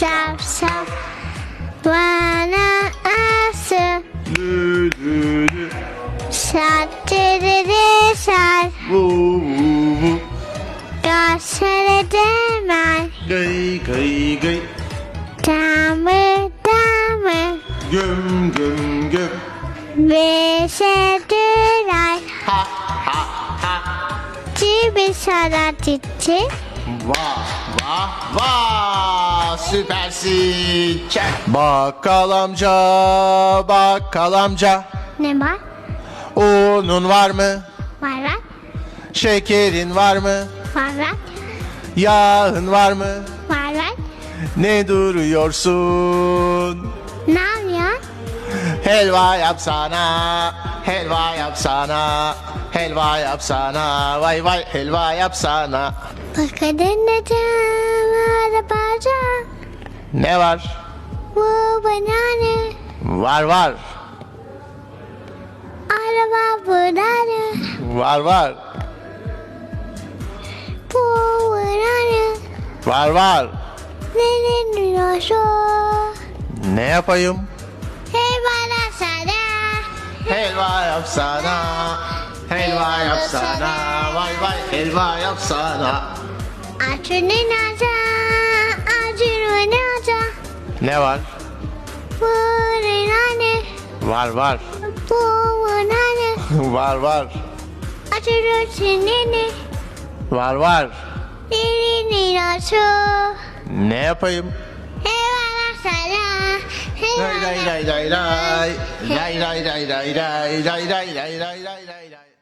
şaf şaf. Bana ası dü dü dü şar tiriri şar vu vu vu kaşere demel gıy gıy gıy damı damı. Güm güm güm beşe düray ha ha ha. Cibi şara titçi vah vah vah süpersin çek. Bakkal amca bakkal amca Ne var? unun var mı? Var var Şekerin var mı? var var Yağın var mı? var var Ne duruyorsun? Ne yapıyorsun? Helva yapsana, helva yapsana, helva yapsana, vay vay helva yapsana. Bakın deneyeceğim arabacı ne var? Bu banane. Var var. Araba banane. Var var. Bu banane. Var var. Nenin dinosu. Ne yapayım? Helva yap sana. Helva yap sana. Helva yap sana. Vay vay helva yap sana. Açının ağzı. Ne var? Banana Var var, banana var var, Acının sinini var var. Ne diyorsun? Ne yapayım? Bana sana Lay lay lay lay lay lay lay lay lay lay lay lay lay lay lay lay